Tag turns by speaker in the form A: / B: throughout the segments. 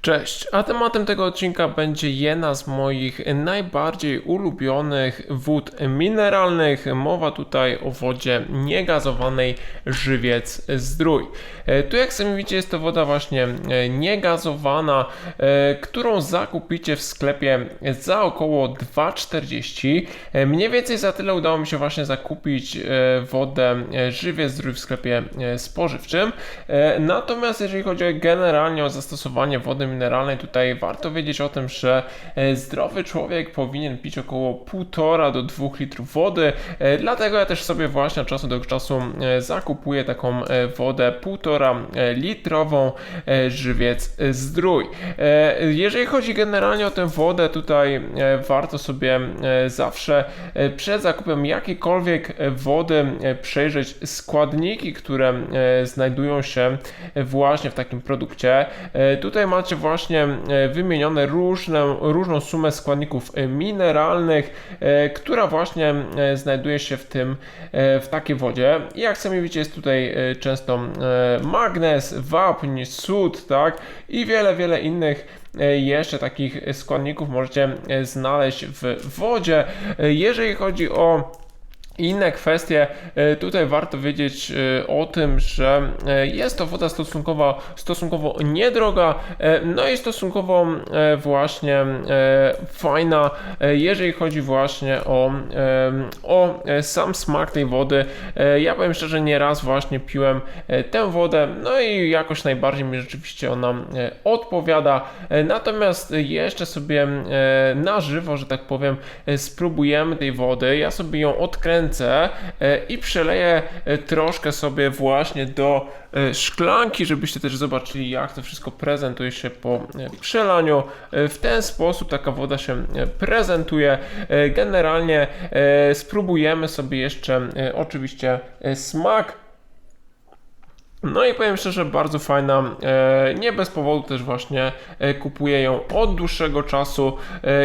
A: Cześć, a tematem tego odcinka będzie jedna z moich najbardziej ulubionych wód mineralnych. Mowa tutaj o wodzie niegazowanej Żywiec Zdrój. E, Tu jak sami widzicie jest to woda właśnie e, niegazowana, e, którą zakupicie w sklepie za około 2,40. E, Mniej więcej za tyle udało mi się właśnie zakupić wodę Żywiec Zdrój w sklepie spożywczym. Natomiast jeżeli chodzi generalnie o zastosowanie wody mineralnej, tutaj warto wiedzieć o tym, że e, zdrowy człowiek powinien pić około 1,5 do 2 litrów wody. E, Dlatego ja też sobie właśnie od czasu do czasu e, zakupuję taką wodę 1,5 e, litrową żywiec zdrój. Jeżeli chodzi generalnie o tę wodę, tutaj warto sobie zawsze przed zakupem jakiejkolwiek wody przejrzeć składniki, które znajdują się właśnie w takim produkcie. Tutaj macie właśnie e, wymienione różne, różną sumę składników e, mineralnych, e, która właśnie znajduje się w tym, w takiej wodzie. Jak sami widzicie, jest tutaj często magnez, wapń, sód, tak? I wiele, wiele innych jeszcze takich składników możecie znaleźć w wodzie. Jeżeli chodzi o inne kwestie, e, tutaj warto wiedzieć e, o tym, że e, jest to woda stosunkowo, stosunkowo niedroga, no i stosunkowo właśnie fajna, jeżeli chodzi właśnie o, o sam smak tej wody. Ja powiem szczerze, nieraz właśnie piłem tę wodę, no i jakoś najbardziej mi rzeczywiście ona odpowiada. Natomiast jeszcze sobie na żywo, że tak powiem, spróbujemy tej wody. Ja sobie ją odkręcę e, i przeleję e, troszkę sobie właśnie do e, szklanki, żebyście też zobaczyli, jak to wszystko prezentuje się po przelaniu. W ten sposób taka woda się prezentuje. Generalnie spróbujemy sobie jeszcze oczywiście smak no i powiem szczerze, bardzo fajna. Nie bez powodu też właśnie kupuję ją od dłuższego czasu.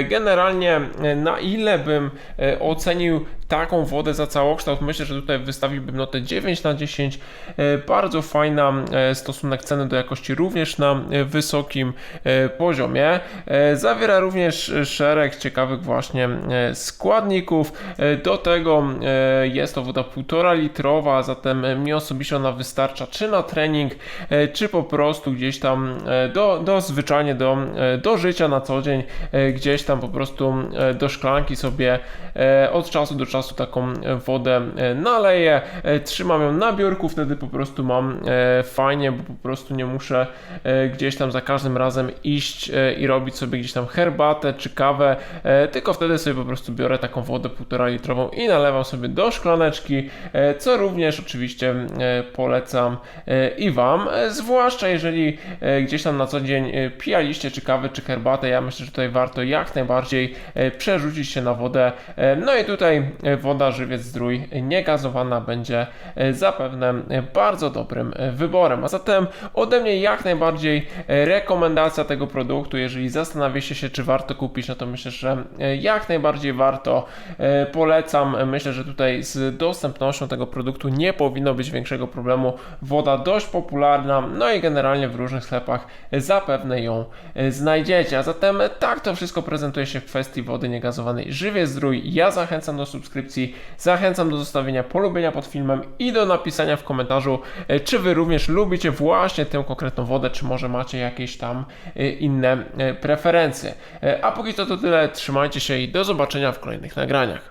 A: Generalnie na ile bym ocenił taką wodę za całokształt, myślę, że tutaj wystawiłbym notę 9 na 10. E, bardzo fajna e, stosunek ceny do jakości również na e, wysokim poziomie. Zawiera również szereg ciekawych właśnie składników. Do tego jest to woda 1,5 litrowa, zatem mnie osobiście ona wystarcza czy na trening, czy po prostu gdzieś tam do, do zwyczajnie do, do życia na co dzień, gdzieś tam po prostu do szklanki sobie od czasu do czasu taką e, wodę e, naleję, e, trzymam ją na biurku, wtedy po prostu mam fajnie, bo po prostu nie muszę gdzieś tam za każdym razem iść i robić sobie gdzieś tam herbatę czy kawę, tylko wtedy sobie po prostu biorę taką wodę 1,5 litrową i nalewam sobie do szklaneczki, co również oczywiście polecam i Wam, zwłaszcza jeżeli gdzieś tam na co dzień pijaliście czy kawę, czy herbatę, ja myślę, że tutaj warto jak najbardziej przerzucić się na wodę, no i tutaj woda żywiec zdrój niegazowana będzie e, zapewne e, bardzo dobrym e, wyborem, a zatem ode mnie jak najbardziej e, rekomendacja tego produktu, jeżeli zastanawiacie się, czy warto kupić, no to myślę, że e, jak najbardziej warto, E, polecam, myślę, że tutaj z dostępnością tego produktu nie powinno być większego problemu, woda dość popularna, no i generalnie w różnych sklepach zapewne ją e, znajdziecie. A zatem tak to wszystko prezentuje się w kwestii wody niegazowanej. Żywie Zdrój. Ja zachęcam do subskrypcji, zachęcam do zostawienia polubienia pod filmem i do napisania w komentarzu, e, czy wy również lubicie właśnie tę konkretną wodę, czy może macie jakieś tam e, inne e, preferencje. A póki co to tyle, trzymajcie się i do zobaczenia w kolejnych nagraniach.